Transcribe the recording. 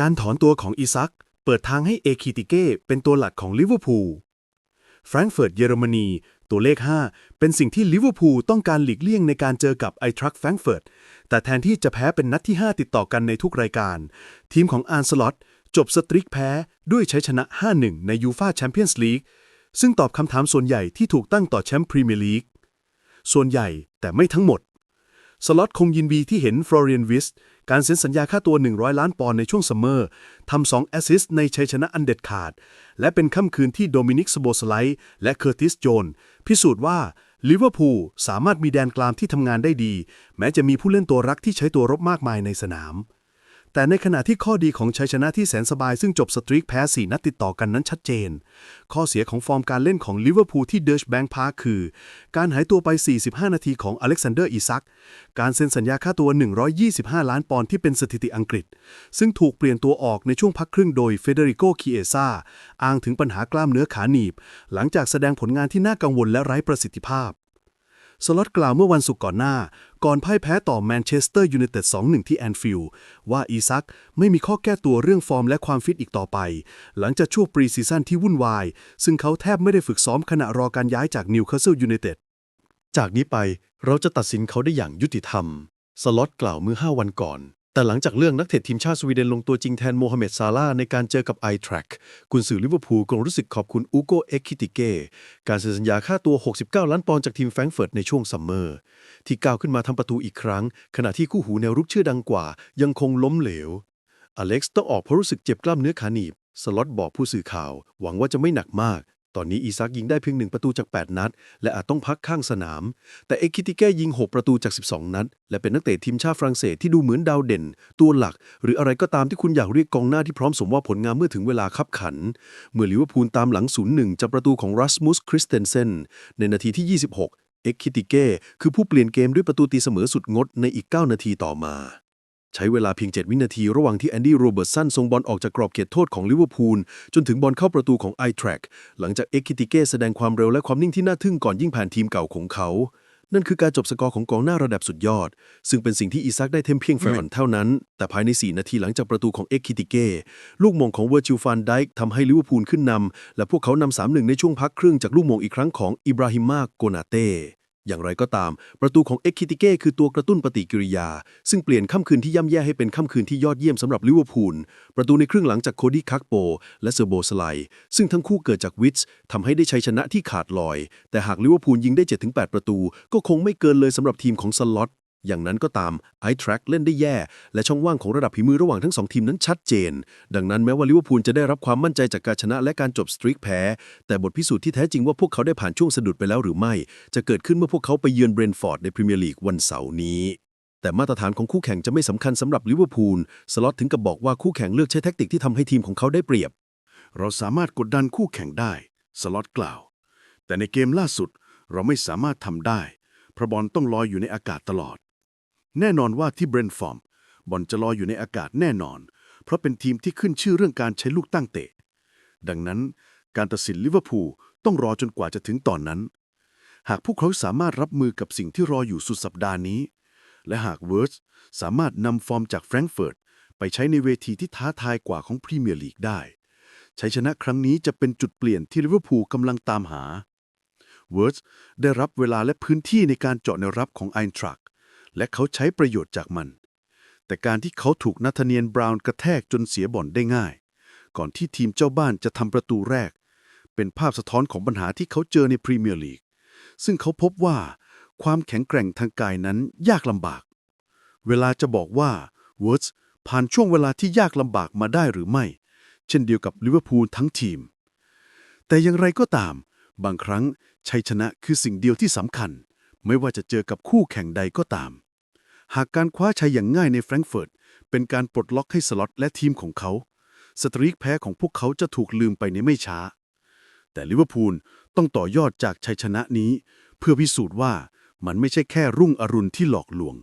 การถอนตัวของอีซัก เปิดทางให้เอคิติเก้เป็นตัวหลักของลิเวอร์พูลแฟรงก์เฟิร์ตเยอรมนี ตัวเลข 5 เป็นสิ่งที่ลิเวอร์พูลต้องการหลีกเลี่ยงในการเจอกับไอทรัคแฟรงก์เฟิร์ตแต่แทนที่จะแพ้เป็นนัดที่ 5 ติดต่อกันในทุกรายการ ทีมของอาร์นสล็อตจบสตริกแพ้ด้วยใชัยชนะ 5-1 ในยูฟาแชมเปี้ยนส์ลีกซึ่งตอบคำถามส่วนใหญ่ที่ถูกตั้งต่อแชมป์พรีเมียร์ลีกส่วนใหญ่แต่ไม่ทั้งหมด สล็อตคงยินดีที่เห็นฟลอเรียนวิสการเซ็นสัญญาค่าตัว 100 ล้านปอนด์ในช่วงซัมเมอร์ทำ2แอสซิสต์ในชัยชนะอันเด็ดขาด และเป็นค่ำคืนที่โดมินิกสโบสไลท์และเคอร์ติสโจน พิสูจน์ว่าลิเวอร์พูลสามารถมีแดนกลางที่ทำงานได้ดี แม้จะมีผู้เล่นตัวรักที่ใช้ตัวรบมากมายในสนาม แต่ในขณะที่ข้อดีของชัยชนะที่แสนสบายซึ่งจบสตรีกแพ้ 4 นัดติดต่อกันนั้นชัดเจน ข้อเสียของฟอร์มการเล่นของลิเวอร์พูลที่เดชแบงค์พาร์คคือ การหายตัวไป 45 นาทีของอเล็กซานเดอร์อีซัก การเซ็นสัญญาค่าตัว 125 ล้านปอนด์ที่เป็นสถิติอังกฤษ ซึ่งถูกเปลี่ยนตัวออกในช่วงพักครึ่งโดยเฟเดริโกคิเอซาอ้างถึงปัญหากล้ามเนื้อขาหนีบ หลังจากแสดงผลงานที่น่ากังวลและไร้ประสิทธิภาพ สล็อตกล่าวเมื่อวันศุกร์ก่อนหน้า ก่อนพ่ายแพ้ต่อแมนเชสเตอร์ยูไนเต็ด 2-1 ที่แอนฟิลด์ว่าอีซักไม่มีข้อแก้ตัวเรื่องฟอร์มและความฟิตอีกต่อไป หลังจากช่วงปรีซีซั่นที่วุ่นวาย ซึ่งเขาแทบไม่ได้ฝึกซ้อมขณะรอการย้ายจากนิวคาสเซิลยูไนเต็ดจากนี้ไปเราจะตัดสินเขาได้อย่างยุติธรรม สล็อตกล่าวเมื่อ 5 วันก่อน แต่หลังจากเรื่องนักเตะทีมชาติสวีเดนลงตัวจริงแทนโมฮัมเหม็ดซาลาในการเจอกับไอทรัคกุนซือลิเวอร์พูลคงรู้สึกขอบคุณอูโกเอ็กคิติเกการเซ็นสัญญาค่าตัว 69 ล้านปอนด์จากทีมแฟรงเฟิร์ตในช่วงซัมเมอร์ ที่ก้าวขึ้นมาทำประตูอีกครั้ง ขณะที่คู่หูแนวรุกชื่อดังกว่า ยังคงล้มเหลว อเล็กซ์ต้องออกเพราะรู้สึกเจ็บกล้ามเนื้อขาหนีบ สล็อตบอกผู้สื่อข่าว หวังว่าจะไม่หนักมาก ตอนนี้อีซักยิงได้เพียงหนึ่งประตูจาก 8 นัด และอาจต้องพักข้างสนาม แต่เอ็กคิติเก้ยิง 6 ประตูจาก 12 นัด และเป็นนักเตะทีมชาติฝรั่งเศสที่ดูเหมือนดาวเด่น ตัวหลัก หรืออะไรก็ตามที่คุณอยากเรียกกองหน้าที่พร้อมสมว่าผลงานเมื่อถึงเวลาคับขัน เมื่อลิเวอร์พูลตามหลัง 0-1 จากประตูของรัสมุสคริสเตนเซนในนาทีที่ 26 เอ็กคิติเก้คือผู้เปลี่ยนเกมด้วยประตูตีเสมอสุดงดในอีก 9 นาทีต่อมา ใช้เวลาเพียง 7 วินาทีระหว่างที่แอนดี้โรเบิร์ตสันส่งบอลออกจากกรอบเขตโทษของลิเวอร์พูล จนถึงบอลเข้าประตูของไอทรัคหลังจากเอ็กคิติเก้แสดงความเร็วและความนิ่งที่น่าทึ่งก่อนยิ่งผ่านทีมเก่าของเขา นั่นคือการจบสกอร์ของกองหน้าระดับสุดยอด ซึ่งเป็นสิ่งที่อีซักได้เทมเพียงแฟนเท่านั้น แต่ภายใน 4 นาทีหลังจากประตูของเอ็กคิติเก้ลูกมงของเวอร์จิลฟานไดค์ทำให้ลิเวอร์พูลขึ้นนำและพวกเขานำ3-1ในช่วงพักครึ่งจากลูกมงอีกครั้งของอิบราฮิมาโกนาเต้ อย่างไรก็ตาม ประตูของเอ็กคิติเก้คือตัวกระตุ้นปฏิกิริยา ซึ่งเปลี่ยนค่ำคืนที่ย่ำแย่ให้เป็นค่ำคืนที่ยอดเยี่ยมสำหรับลิเวอร์พูล ประตูในครึ่งหลังจากโคดี้คักโป และเซอร์โบสไลซึ่งทั้งคู่เกิดจากวิทส์ทำให้ได้ชัยชนะที่ขาดลอย แต่หากลิเวอร์พูลยิงได้ 7-8 ประตู ก็คงไม่เกินเลยสำหรับทีมของสล็อต อย่างนั้นก็ตามไอทรัคเล่นได้แย่ และช่องว่างของระดับฝีมือระหว่างทั้งสองทีมนั้นชัดเจน ดังนั้นแม้ว่าลิเวอร์พูลจะได้รับความมั่นใจจากการชนะและการจบสตรีกแพ้ แต่บทพิสูจน์ที่แท้จริงว่าพวกเขาได้ผ่านช่วงสะดุดไปแล้วหรือไม่ จะเกิดขึ้นเมื่อพวกเขาไปเยือนเบรนฟอร์ดในพรีเมียร์ลีกวันเสาร์นี้แต่มาตรฐานของคู่แข่งจะไม่สำคัญสำหรับลิเวอร์พูล สล็อตถึงกับบอกว่าคู่แข่งเลือกใช้แทคติกที่ทำให้ทีมของเขาได้เปรียบ เราสามารถกดดันคู่แข่งได้ สล็อตกล่าว แต่ในเกมล่าสุดเราไม่สามารถทำได้ พระบอลต้องลอยอยู่ในอากาศตลอด แน่นอนว่าที่เบรนท์ฟอร์มบอลจะลอยอยู่ในอากาศแน่นอน เพราะเป็นทีมที่ขึ้นชื่อเรื่องการใช้ลูกตั้งเตะ ดังนั้นการตัดสินลิเวอร์พูลต้องรอจนกว่าจะถึงตอนนั้น หากพวกเขาสามารถรับมือกับสิ่งที่รออยู่สุดสัปดาห์นี้ และหากเวิร์สสามารถนำฟอร์มจากแฟรงก์เฟิร์ตไปใช้ในเวทีที่ท้าทายกว่าของพรีเมียร์ลีกได้ชัยชนะครั้งนี้จะเป็นจุดเปลี่ยนที่ลิเวอร์พูลกำลังตามหา เวิร์สได้รับเวลาและพื้นที่ในการเจาะแนวรับของไอ n ทรัค และเขาใช้ประโยชน์จากมัน แต่การที่เขาถูกนาธาเนียนบราวน์กระแทกจนเสียบอลได้ง่าย ก่อนที่ทีมเจ้าบ้านจะทำประตูแรก เป็นภาพสะท้อนของปัญหาที่เขาเจอในพรีเมียร์ลีก ซึ่งเขาพบว่าความแข็งแกร่งทางกายนั้นยากลำบาก เวลาจะบอกว่าเวิร์สผ่านช่วงเวลาที่ยากลำบากมาได้หรือไม่ เช่นเดียวกับลิเวอร์พูลทั้งทีม แต่อย่างไรก็ตาม บางครั้งชัยชนะคือสิ่งเดียวที่สำคัญ ไม่ว่าจะเจอกับคู่แข่งใดก็ตาม หากการคว้าชัยอย่างง่ายในแฟรงก์เฟิร์ตเป็นการปลดล็อกให้สล็อตและทีมของเขา สตรีกแพ้ของพวกเขาจะถูกลืมไปในไม่ช้า แต่ลิเวอร์พูลต้องต่อยอดจากชัยชนะนี้ เพื่อพิสูจน์ว่ามันไม่ใช่แค่รุ่งอรุณที่หลอกลวง